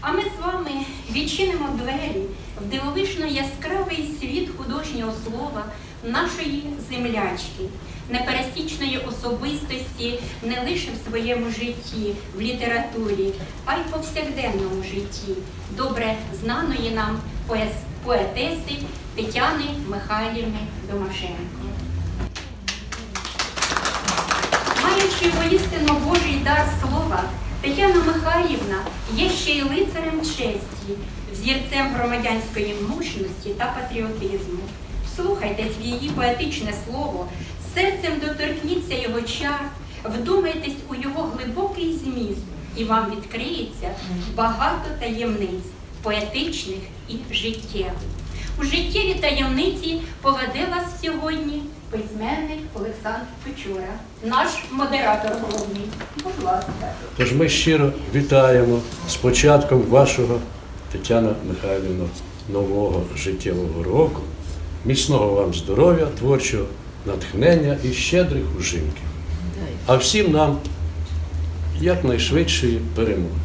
А ми з вами відчинимо двері в дивовижно яскравий світ художнього слова нашої землячки, непересічної особистості не лише в своєму житті, в літературі, а й повсякденному житті, добре знаної нам поетеси Тетяни Михайлівни Домашенко. Маючи воістину Божий дар слова, Тетяна Михайлівна є ще й лицарем честі, взірцем громадянської мужності та патріотизму. Вслухайтесь в її поетичне слово, серцем доторкніться його чар, вдумайтесь у його глибокий зміст, і вам відкриється багато таємниць, поетичних і життєвих. У життєві таємниці поведе вас сьогодні письменник Олександр Печура, наш модератор головний. Будь ласка. Тож ми щиро вітаємо з початком вашого Тетяна Михайлівна нового життєвого року. Міцного вам здоров'я, творчого натхнення і щедрих ужинків. А всім нам якнайшвидшої перемоги.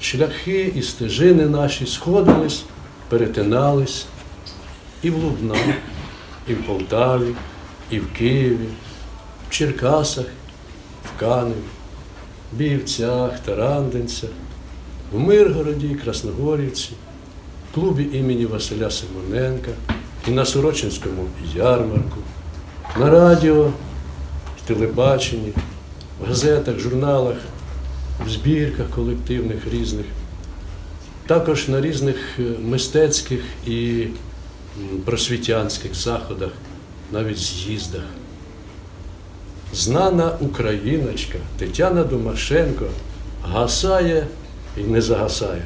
Шляхи і стежини наші сходились, перетинались і в Лубнах, і в Полтаві, і в Києві, в Черкасах, в Каневі. Біївцях, Тарандинцях, в Миргороді Красногорівці, в клубі імені Василя Симоненка і на Сорочинському ярмарку, на радіо, в телебаченні, в газетах, журналах, в збірках колективних різних, також на різних е, мистецьких і просвітянських заходах, навіть з'їздах. Знана україночка Тетяна Домашенко гасає і не загасає.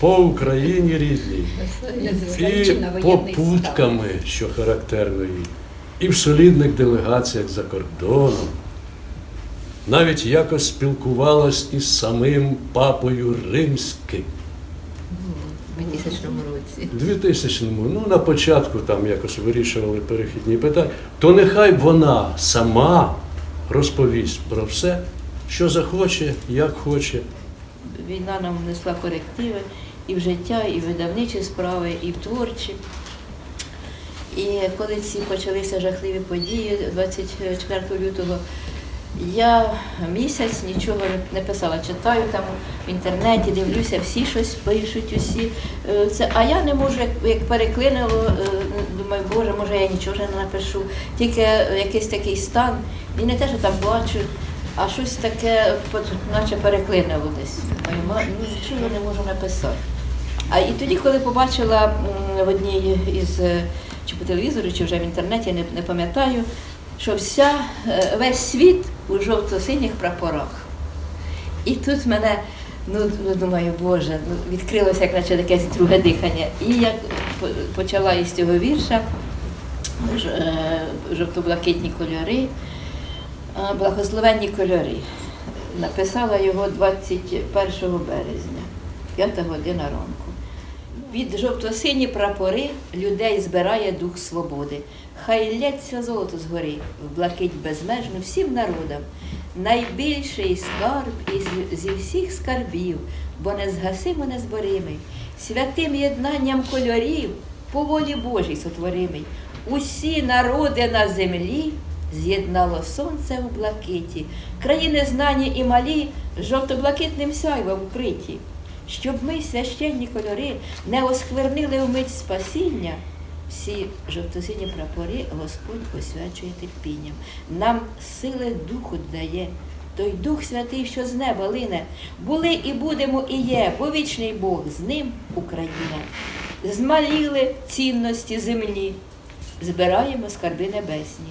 По Україні рідній, і попутками, що характерно їй, і в солідних делегаціях за кордоном. Навіть якось спілкувалась із самим папою римським. В 2000 році. У 2000-му, ну на початку там якось вирішували перехідні питання, то нехай вона сама розповість про все, що захоче, як хоче. Війна нам внесла корективи і в життя, і в видавничі справи, і в творчі. І коли ці почалися жахливі події 24 лютого, я місяць нічого не- писала. Читаю там в інтернеті, дивлюся, всі щось пишуть, усі. Е, Це, а я не можу, як, переклинило, е, думаю, Боже, може я нічого не напишу. Тільки е, якийсь такий стан. І не те, що там плачу, а щось таке, наче переклинило десь. Ну, нічого не можу написати. А і тоді, коли побачила в одній із чи по телевізору, чи вже в інтернеті, не, не пам'ятаю, що вся, е, весь світ у жовто-синіх прапорах. І тут мене, ну ну, думаю, Боже, ну, відкрилося як наче якесь друге дихання. І я почала із цього вірша е, жовто-блакитні кольори, благословенні кольори. Написала його 21 березня, 5 година ранку. Під жовто-сині прапори людей збирає дух свободи. Хай лється золото згори, в блакить безмежну всім народам. Найбільший скарб із зі всіх скарбів, бо незгасимо незборимий, святим єднанням кольорів, по волі Божій сотворимий. Усі народи на землі з'єднало сонце у блакиті, країни знані і малі, жовто-блакитним сяйвом укриті. Щоб ми, священні кольори, не осквернили вмить спасіння, всі жовто-сині прапори Господь посвячує терпінням. Нам сили духу дає. Той Дух Святий, що з неба лине, були і будемо, і є, бо вічний Бог з ним Україна. Змаліли цінності землі, збираємо скарби небесні,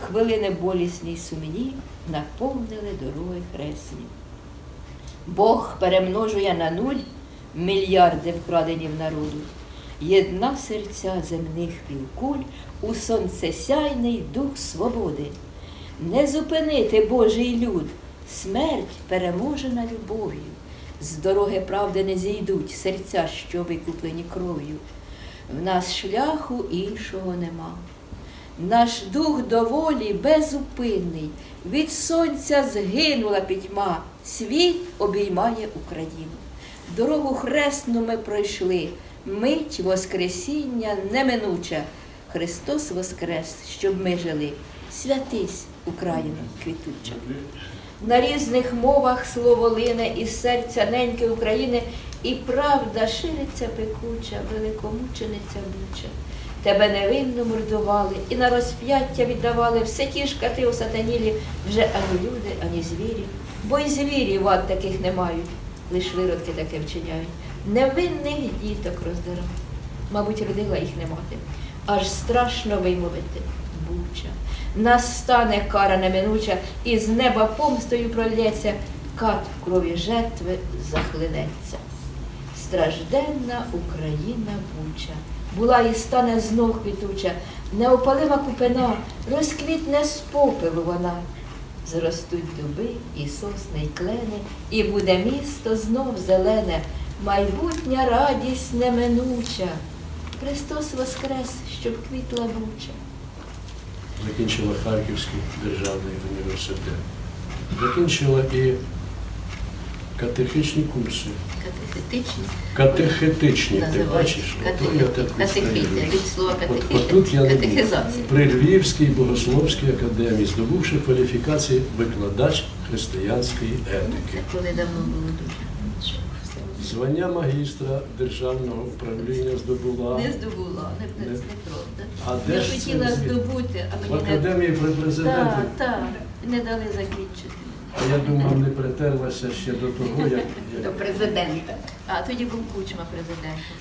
хвилини болісні й сумні наповнили дороги хресні. Бог перемножує на нуль мільярди вкрадені в народу. Єдна серця земних півкуль у сонцесяйний дух свободи. Не зупинити Божий люд, смерть переможена любов'ю. З дороги правди не зійдуть серця, що викуплені кров'ю. В нас шляху іншого нема. Наш дух доволі безупинний, від сонця згинула пітьма, світ обіймає Україну. Дорогу хресну ми пройшли, мить Воскресіння неминуча. Христос Воскрес, щоб ми жили. Святись, Україна квітуча. На різних мовах слово лине із серця неньки України, і правда шириться пекуча, великомучениця буча. Тебе невинно мордували і на розп'яття віддавали все ті ж кати осатанілі, вже ані люди, ані звірі. Бо й звірі вад таких не мають, лиш виродки таке вчиняють. Невинних діток роздирають. Мабуть, родила їх не мати. Аж страшно вимовити буча. Настане кара неминуча, і з неба помстою пролється, кат в крові жертви захлинеться. Стражденна Україна буча, була і стане знов квітуча, неопалима купина, розквітне з попелу вона. Зростуть дуби і сосни, й клени, і буде місто знов зелене, майбутня радість неминуча. Христос воскрес, щоб квітла буча. Закінчила Харківський державний університет. Закінчила і катехічні курси. Катехетичні Катехетичні, ти бачиш? Ото я так від слова От, катехити. я не при Львівській богословській академії, здобувши кваліфікації викладач християнської етики. Це коли давно було дуже. Звання магістра державного управління здобула Не здобула, не, не, Не. правда. А де Я ж хотіла здобути, а в мені не академії при президенті. так, так, не дали закінчити. Я думав, не притерлася ще до того, як, До президента. А тоді був кучма президентом.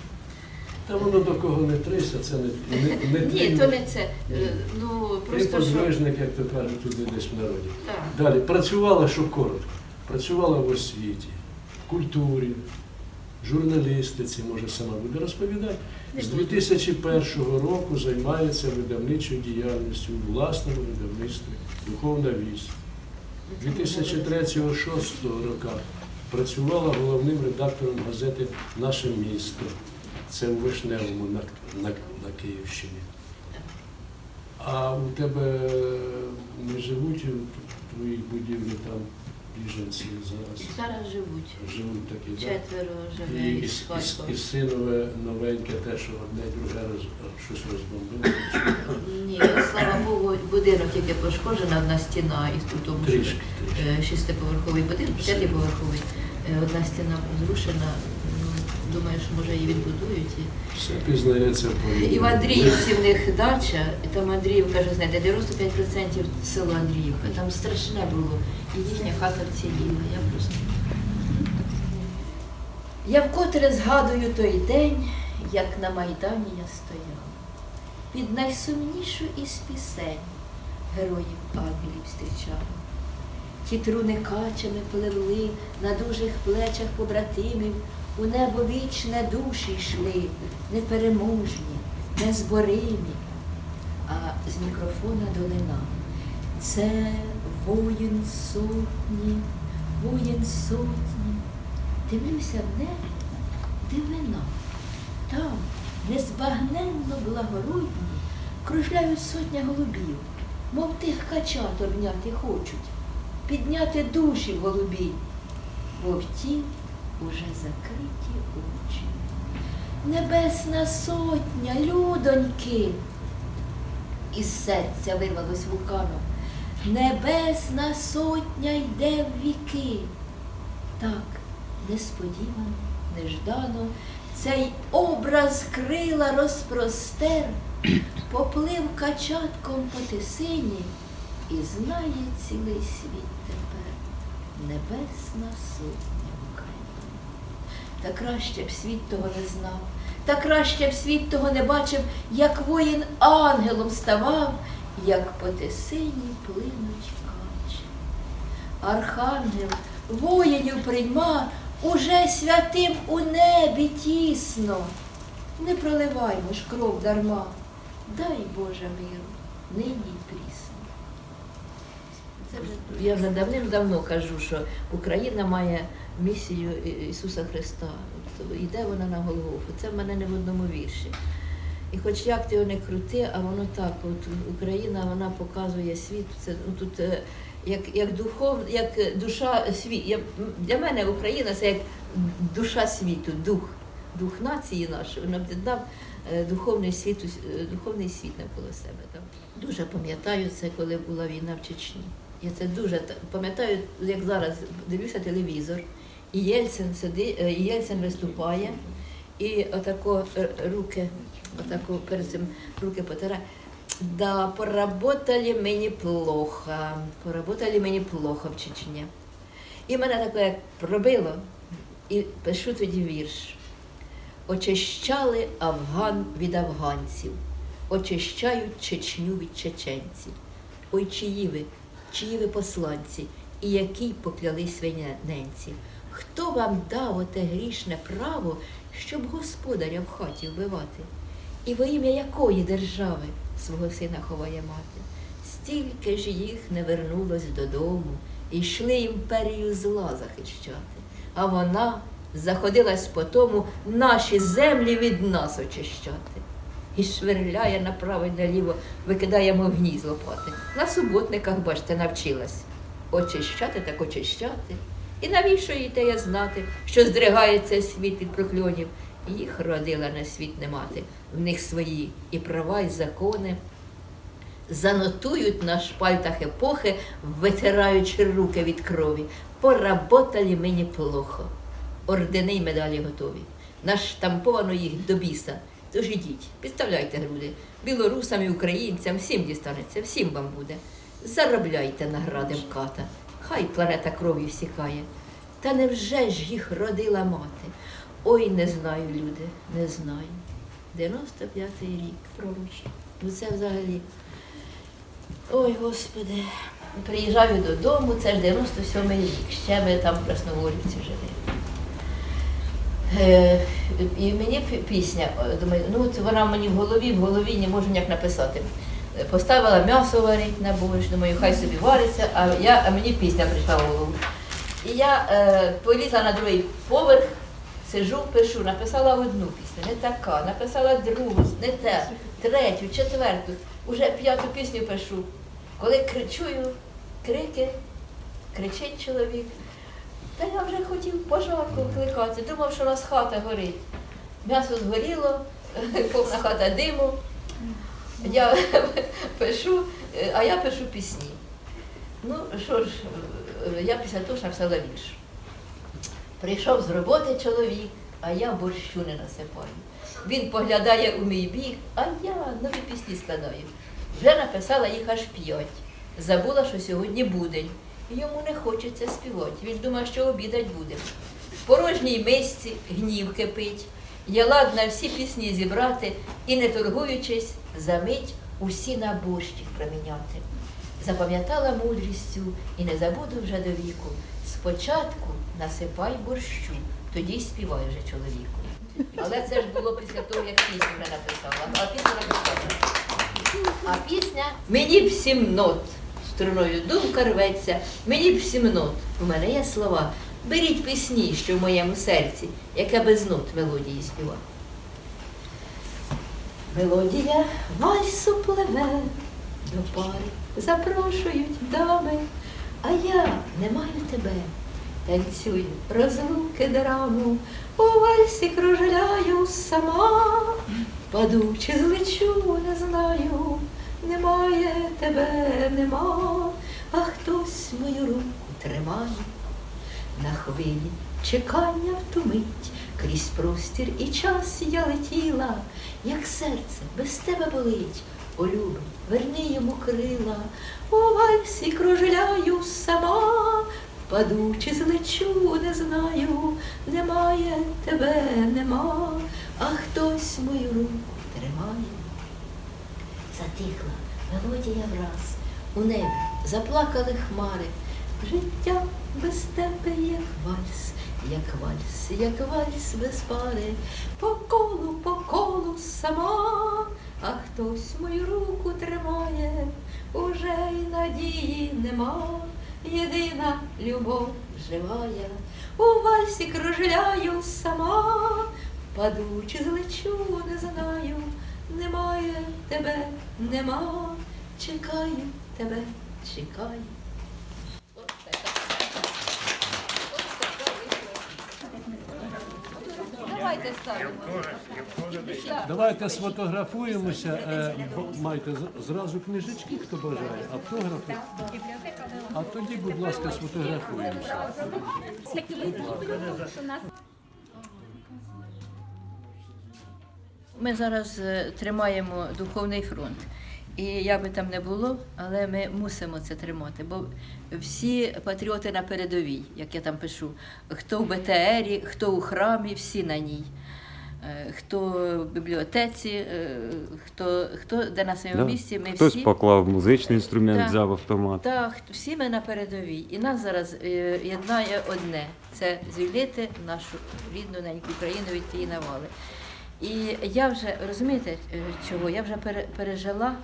Та воно до кого не трися, це не, не, не Ні, твій- то не це. Е, Ну Ти просто що. подвижник, як то кажуть, туди десь в народі. Так. Далі працювала, що коротко, працювала в освіті, в культурі, журналістиці, може сама буде розповідати. З 2001 року займається видавничою діяльністю у власному видавництві Духовна вість. 2003-2006 роках працювала головним редактором газети Наше місто. Це у Вишневому на, на, на Київщині. А у тебе не живуть у твоїй будівлі там біженці зараз? Зараз живуть. Живуть такі. Четверо І, живе і, із і, Харкова. і синове новеньке, те, що одне і друге роз, щось розбомбило. Ні, слава Богу, будинок тільки пошкоджена, одна стіна і тут тому що е, шестиповерховий будинок, п'ятиповерховий. Е, Одна стіна зрушена. Ну, Думаю, що може її відбудують. І- Все пізнається по І в Андріївці в них дача, і там Андріївка, вже знаєте, 95% село Андріївка. Там страшне було. Їхня хата вціліла. Я просто. Я вкотре згадую той день, як на Майдані я стояла. Під найсумнішу із пісень героїв ангелів зустрічала. Ті труни качами пливли на дужих плечах побратимів, у небо вічне душі йшли, непереможні, незборимі. А з мікрофона долина. Це воїн сотні, воїн сотні. Дивлюся в небо, дивина. Там, незбагненно благородні, кружляють сотня голубів, мов тих качат обняти хочуть, підняти душі в голубі, бо в ті уже закриті очі. Небесна сотня, людоньки, із серця вирвалось вулканом. Небесна сотня йде в віки. Так, несподівано, неждано, цей образ крила розпростер, поплив качатком по тисині і знає цілий світ тепер. Небесна сотня України. Та краще б світ того не знав, та краще б світ того не бачив, як воїн ангелом ставав, як по тисині плинуть качі. Архангел воїнів прийма, уже святим у небі тісно. Не проливаймо ж кров дарма, дай Боже миру, нині прісно. Я вже давним-давно кажу, що Україна має місію Ісуса Христа. Йде вона на Голгофу. Це в мене не в одному вірші. І хоч як ти його не крути, а воно так, от Україна вона показує світ. Це ну, тут е, як, як, духов, як душа світу. Я, для мене Україна це як душа світу, дух, дух нації нашої. Він об'єднав е, духовний світ, е, духовний світ навколо себе. Там. Дуже пам'ятаю це, коли була війна в Чечні. Я це дуже та- пам'ятаю, як зараз дивлюся телевізор, і Єльцин сидить, е, і Єльцин виступає, і отако е, руки, отако перед цим руки потирає. Да, поработали мені плохо, поработали мені плохо в Чечні. І мене таке пробило, і пишу тоді вірш. Очищали Афган від афганців, очищають Чечню від чеченців. Ой, чиї ви, чиї ви посланці, і який поклялись ви ненці? Хто вам дав оте грішне право, щоб господаря в хаті вбивати? І во ім'я якої держави свого сина ховає мати? Стільки ж їх не вернулось додому, і йшли імперію зла захищати. А вона заходилась по тому наші землі від нас очищати. І швирляє направо й наліво, викидає мовні з лопати. На суботниках, бачите, навчилась. Очищати так очищати. І навіщо їй те я знати, що здригається світ від прокльонів? Їх родила на світ не мати. В них свої і права, і закони. Занотують на шпальтах епохи, витираючи руки від крові. Поработали мені плохо. Ордени й медалі готові. Наштамповано їх до біса. Тож ідіть, підставляйте груди. Білорусам і українцям всім дістанеться, всім вам буде. Заробляйте награди МКАТа. Хай планета кров'ю сікає. Та невже ж їх родила мати? Ой, не знаю, люди, не знаю. 95-й рік. Пробач. Ну це взагалі. Ой, Господи. Приїжджаю додому, це ж 97-й рік. Ще ми там в Красноворівці жили. Е, і мені пісня, е, думаю, ну от вона мені в голові, в голові не можу ніяк написати. Поставила м'ясо варить на борщ, думаю, хай собі вариться, а, я, а мені пісня прийшла в голову. І я е, полізла на другий поверх, сижу, пишу, написала одну пісню, не така, написала другу, не те, третю, четверту, уже п'яту пісню пишу. Коли кри- чую крики, кричить чоловік, та я вже хотів пожарку кликати, думав, що у нас хата горить. М'ясо згоріло, повна хата диму. Я пишу, е, а я пишу пісні. Ну, що ж, е, я після того ж написала вірш. Прийшов з роботи чоловік, а я борщу не насипаю. Він поглядає у мій бік, а я нові пісні складаю. Вже написала їх аж п'ять. Забула, що сьогодні будень. Йому не хочеться співати. Він думає, що обідать буде. В порожній мисці гнів кипить. Я ладна всі пісні зібрати і, не торгуючись, за мить усі на борщик проміняти. Запам'ятала мудрістю і не забуду вже до віку. Спочатку насипай борщу, тоді й співай вже чоловіку. Але це ж було після того, як пісню вже написала. А пісню написала. А пісня мені б сім нот. Струною думка рветься, мені б сім нот. У мене є слова. Беріть пісні, що в моєму серці, яке без нот мелодії співа. Мелодія вальсу пливе, до пари запрошують дами, а я не маю тебе. Танцюю розлуки драму, у вальсі кружляю сама, паду чи злечу, не знаю, немає тебе, нема, а хтось мою руку тримає. На хвилі. Чекання в крізь простір і час я летіла, як серце без тебе болить. О, любий, верни йому крила, у вальсі кружляю сама, впаду чи злечу, не знаю, немає тебе, нема, а хтось мою руку тримає. Затихла мелодія враз, у небі заплакали хмари. Життя без тебе як вальс, як вальс, як вальс без пари, по колу, по колу сама, а хтось мою руку тримає, уже й надії нема, єдина любов живая, у вальсі кружляю сама, паду чи злечу, не знаю, немає тебе, нема, чекаю тебе, чекаю. Давайте ставимо. Давайте сфотографуємося. Е, Майте зразу книжечки, хто бажає, автографи. А тоді, будь ласка, сфотографуємося. Ми зараз е, тримаємо духовний фронт. І як би там не було, але ми мусимо це тримати, бо всі патріоти на передовій, як я там пишу, хто в БТРі, хто у храмі, всі на ній. Е, Хто в бібліотеці, е, хто, хто де на своєму Да. місці, ми Хтось всі. поклав музичний інструмент, Так. взяв автомат. Так, всі ми на передовій. І нас зараз е, єднає одне це звільнити нашу рідну неньку Україну від тієї навали. І я вже розумієте, е, чого? Я вже пере- пережила.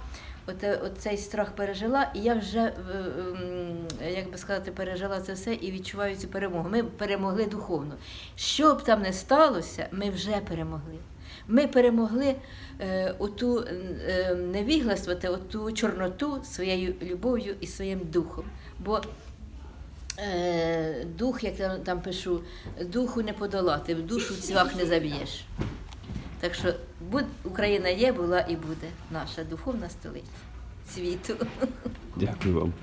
От, е, от цей страх пережила, і я вже, е, ем, як би сказати, пережила це все і відчуваю цю перемогу. Ми перемогли духовно. Що б там не сталося, ми вже перемогли. Ми перемогли е, оту е, невігластвувати, оту чорноту своєю любов'ю і своїм духом. Бо е, дух, як я там пишу, духу не подолати, в душу цвях не заб'єш. Так що Україна є, була і буде наша духовна столиця світу. Дякую вам.